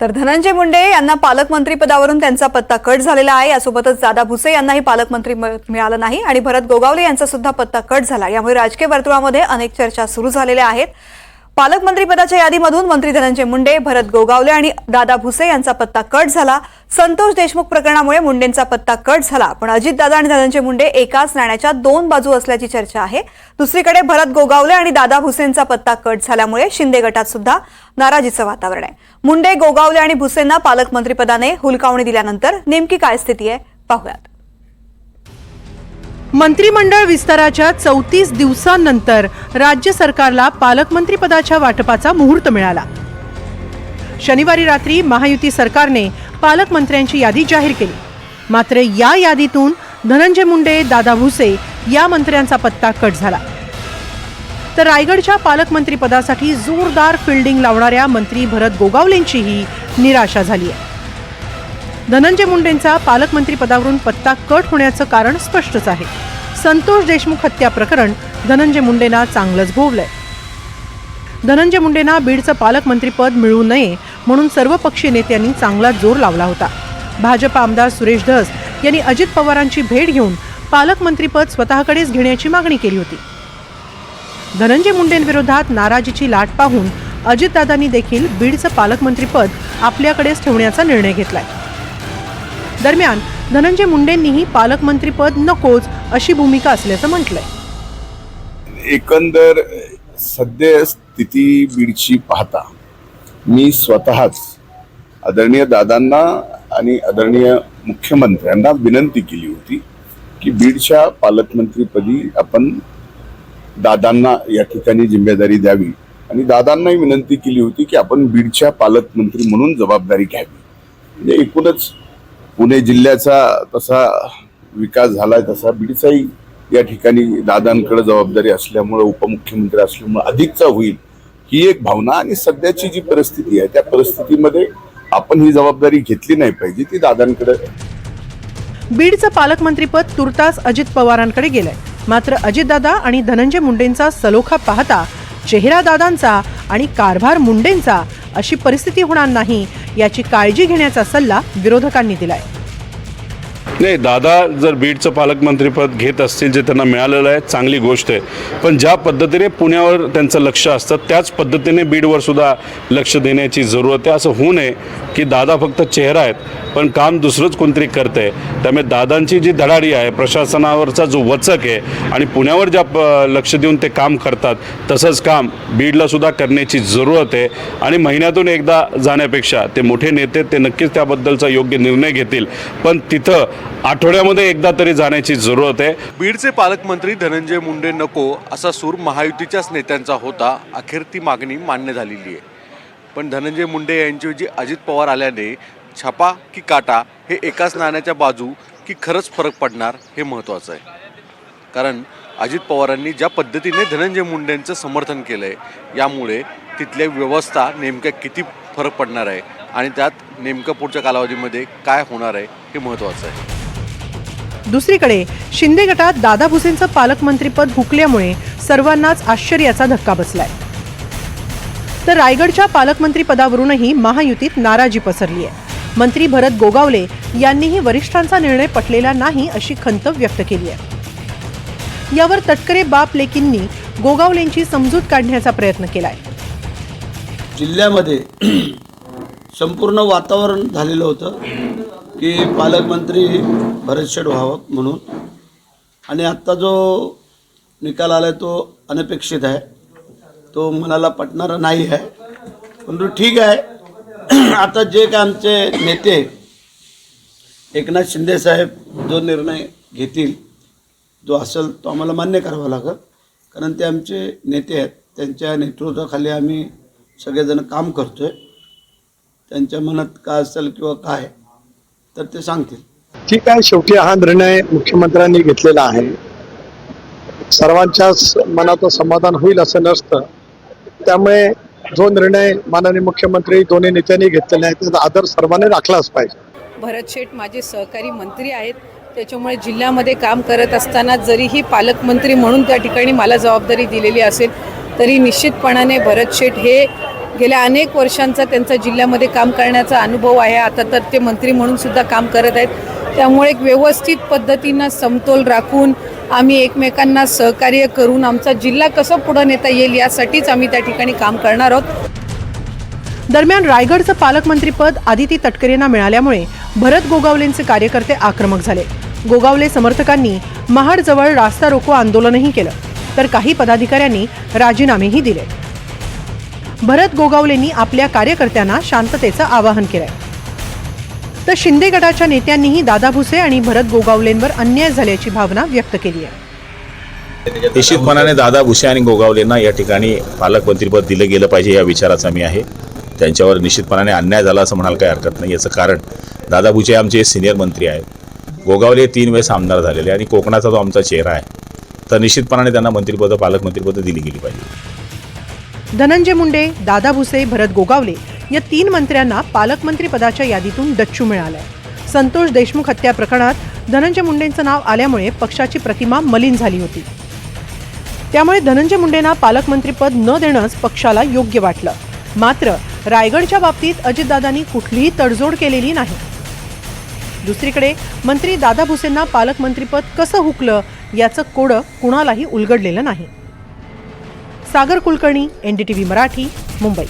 तर धनंजय मुंडे यांना पालकमंत्रीपदावरून त्यांचा पत्ता कट झालेला आहे. यासोबतच दादा भुसे यांनाही पालकमंत्री म- मिळालं नाही आणि भरत गोगावले यांचा सुद्धा पत्ता कट झाला. यामुळे राजकीय वर्तुळामध्ये अनेक चर्चा सुरू झालेल्या आहेत. पालकमंत्रीपदाच्या यादीमधून मंत्री धनंजय मुंडे भरत गोगावले आणि दादा भुसे यांचा पत्ता कट झाला. संतोष देशमुख प्रकरणामुळे मुंडेंचा पत्ता कट झाला. पण अजितदादा आणि धनंजय मुंडे एकाच नाण्याच्या दोन बाजू असल्याची चर्चा आहे. दुसरीकडे भरत गोगावले आणि दादा भुसेंचा पत्ता कट झाल्यामुळे शिंदे गटात सुद्धा नाराजीचं वातावरण आहे. मुंडे गोगावले आणि भुसेंना पालकमंत्रीपदाने हुलकावणी दिल्यानंतर नेमकी काय स्थिती आहे? पाहूयात. मंत्रिमंडळ विस्ताराच्या चौतीस दिवसांनंतर राज्य सरकारला पालकमंत्रीपदाच्या वाटपाचा मुहूर्त मिळाला. शनिवारी रात्री महायुती सरकारने पालकमंत्र्यांची यादी जाहीर केली. मात्र या यादीतून धनंजय मुंडे दादा भुसे या मंत्र्यांचा पत्ता कट झाला. तर रायगडच्या पालकमंत्रीपदासाठी जोरदार फिल्डिंग लावणाऱ्या मंत्री भरत गोगावलेंचीही निराशा झाली आहे. धनंजय मुंडेंचा पालकमंत्रीपदावरून पत्ता कट होण्याचं कारण स्पष्टच आहे. संतोष देशमुख हत्या प्रकरण धनंजय मुंडेंना चांगलंच भोवलंय. धनंजय मुंडेंना बीडचं पालकमंत्रीपद मिळू नये म्हणून सर्वपक्षीय नेत्यांनी चांगला जोर लावला होता. भाजप आमदार सुरेश धस यांनी अजित पवारांची भेट घेऊन पालकमंत्रीपद स्वतःकडेच घेण्याची मागणी केली होती. धनंजय मुंडेंविरोधात नाराजीची लाट पाहून अजितदादांनी देखील बीडचं पालकमंत्रीपद आपल्याकडेच ठेवण्याचा निर्णय घेतलाय. दरम्यान धनंजय मुंडेंनीही पालकमंत्रीपद नकोच अशी भूमिका असल्याचं म्हटलंय. एकंदर सद्य स्थिती बीडची पाहता मी स्वतःच आदरणीय दादांना आणि आदरणीय मुख्यमंत्र्यांना विनंती केली होती की बीडच्या पालकमंत्रीपदी आपण दादांना या ठिकाणी जिम्मेदारी द्यावी. आणि दादांनाही विनंती केली होती की आपण बीडच्या पालकमंत्री म्हणून जबाबदारी घ्यावी. म्हणजे एकूणच पुणे जिल्ह्याचा तसा विकास झाला तसा. बीडचाही या ठिकाणी दादांकडे जबाबदारी असल्यामुळं उपमुख्यमंत्री असल्यामुळं अधिकचा होईल ही एक भावना आणि सध्याची जी परिस्थिती आहे त्या परिस्थितीमध्ये आपण ही जबाबदारी घेतली नाही पाहिजे ती दादांकडे. बीडचं पालकमंत्रीपद तुर्तास अजित पवारांकडे गेलंय. मात्र अजितदादा आणि धनंजय मुंडेंचा सलोखा पाहता चेहरा दादांचा आणि कारभार मुंडेंचा अशी परिस्थिती होणार नाही याची काळजी घेण्याचा सल्ला विरोधकांनी दिलाय. नाही दादा जर बीडचं पालकमंत्रीपद घेत असतील जे त्यांना मिळालेलं आहे चांगली गोष्ट आहे. पण ज्या पद्धतीने पुण्यावर त्यांचं लक्ष असतं त्याच पद्धतीने बीडवर सुद्धा लक्ष देण्याची जरूरत आहे. असं होऊ नये की दादा फक्त चेहरा आहेत पण काम दुसरंच कोणतरी करते त्यामुळे दादांची जी धडाडी आहे प्रशासनावरचा जो वचक आहे आणि पुण्यावर ज्या प- लक्ष देऊन ते काम करतात तसंच काम बीडला सुद्धा करण्याची जरूरत आहे. आणि महिन्यातून एकदा जाण्यापेक्षा ते मोठे नेते ते नक्कीच त्याबद्दलचा योग्य निर्णय घेतील. पण तिथं आठवड्यामध्ये एकदा तरी जाण्याची जरूरत आहे. बीडचे पालकमंत्री धनंजय मुंडे नको असा सूर महायुतीच्याच नेत्यांचा होता अखेर ती मागणी मान्य झालेली आहे. पण धनंजय मुंडे यांच्याऐवजी अजित पवार आल्याने छापा की काटा हे एकाच नाण्याच्या बाजू की खरंच फरक पडणार हे महत्त्वाचं आहे. कारण अजित पवारांनी ज्या पद्धतीने धनंजय मुंडेंचं समर्थन केलं आहे यामुळे तिथल्या व्यवस्था नेमक्या किती फरक पडणार आहे आणि त्यात नेमकं पुढच्या कालावधीमध्ये काय होणार आहे हे महत्त्वाचं आहे. दुसरीकडे शिंदे गटात दादा भुसेंचं पालकमंत्रीपद हुकल्यामुळे सर्वांनाच आश्चर्याचा धक्का बसलाय. तर रायगडच्या पालकमंत्रीपदावरूनही महायुतीत नाराजी पसरली आहे मंत्री भरत गोगावले यांनीही वरिष्ठांचा निर्णय पटलेला नाही अशी खंत व्यक्त केली आहे यावर तटकरे बाप लेकींनी गोगावलेंची समजूत काढण्याचा प्रयत्न केलाय. जिल्ह्यामध्ये संपूर्ण वातावरण झालेलं होतं. की पालकमंत्री भरतशेठ व्हावं म्हणून. आणि आत्ता जो निकाल आला तो अनपेक्षित आहे. तो मनाला पटणारा नाही आहे. परंतु ठीक आहे. आता जे काय आमचे नेते एकनाथ शिंदेसाहेब जो निर्णय घेतील जो असेल तो आम्हाला मान्य करावा लागेल. कारण ते आमचे नेते आहेत. त्यांच्या नेतृत्वाखाली आम्ही सगळेजण काम करतो आहे त्यांच्या मनात काय असेल किंवा काय तर ते सांगतील. ठीक आहे शेवटी हा निर्णय मुख्यमंत्र्यांनी घेतलेला आहे. सर्वांच्याच मनाचं समाधान होईल असं नसतं. त्यामुळे जो निर्णय माननीय मुख्यमंत्री दोन्ही नेत्यांनी घेतलेला आहे त्याचा आदर सर्वांनी राखलाच पाहिजे. भरत शेठ माझे सहकारी मंत्री आहेत. त्याच्यामुळे जिल्ह्यामध्ये काम करत असताना जरीही पालकमंत्री म्हणून त्या ठिकाणी मला जबाबदारी दिलेली असेल तरी निश्चितपणाने भरत शेठ हे गेल्या अनेक वर्षांचा त्यांचा जिल्ह्यामध्ये काम करण्याचा अनुभव आहे. आता तर ते मंत्री म्हणून सुद्धा काम करत आहेत. त्यामुळे एक व्यवस्थित पद्धतीनं समतोल राखून आम्ही एकमेकांना सहकार्य करून आमचा जिल्हा कसं पुढं नेता येईल यासाठीच आम्ही त्या ठिकाणी काम करणार आहोत. दरम्यान रायगडचं पालकमंत्रीपद आदिती तटकरेंना मिळाल्यामुळे भरत गोगावलेंचे कार्यकर्ते आक्रमक झाले. गोगावले समर्थकांनी महाडजवळ रास्ता रोको आंदोलनही केलं. तर काही पदाधिकाऱ्यांनी राजीनामेही दिले. भरत गोगावलेंनी आपल्या कार्यकर्त्यांना शांततेचं आवाहन केलंय. तर शिंदे गटाच्या नेत्यांनीही दादा भुसे आणि भरत गोगावलेंवर अन्याय झाल्याची भावना व्यक्त केली आहे. निश्चितपणाने दादा भुसे आणि गोगावलेंना या ठिकाणी पालकमंत्रीपद दिलं गेलं पाहिजे या विचाराचा मी आहे. त्यांच्यावर निश्चितपणाने अन्याय झाला असं म्हणाल काही हरकत नाही. याचं कारण दादा भुसे आमचे सिनियर मंत्री आहेत. गोगावले तीन वेळेस आमदार झालेले आणि कोकणाचा जो आमचा चेहरा आहे. तर निश्चितपणाने त्यांना मंत्रिपदं पालकमंत्रीपदं दिली गेली पाहिजे. धनंजय मुंडे दादा भुसे भरत गोगावले या तीन मंत्र्यांना पालकमंत्री पदाच्या यादीतून डच्चू मिळालाय. संतोष देशमुख हत्या प्रकरणात धनंजय मुंडेंचं नाव आल्यामुळे पक्षाची प्रतिमा मलिन झाली होती. त्यामुळे धनंजय मुंडेंना पालकमंत्रीपद न देणंच पक्षाला योग्य वाटलं. मात्र रायगडच्या बाबतीत अजितदादांनी कुठलीही तडजोड केलेली नाही. दुसरीकडे मंत्री दादा भुसेंना पालकमंत्रीपद कसं हुकलं याचं कोडं कुणालाही उलगडलेलं नाही. सागर कुलकर्णी एनडीटीव्ही मराठी मुंबई.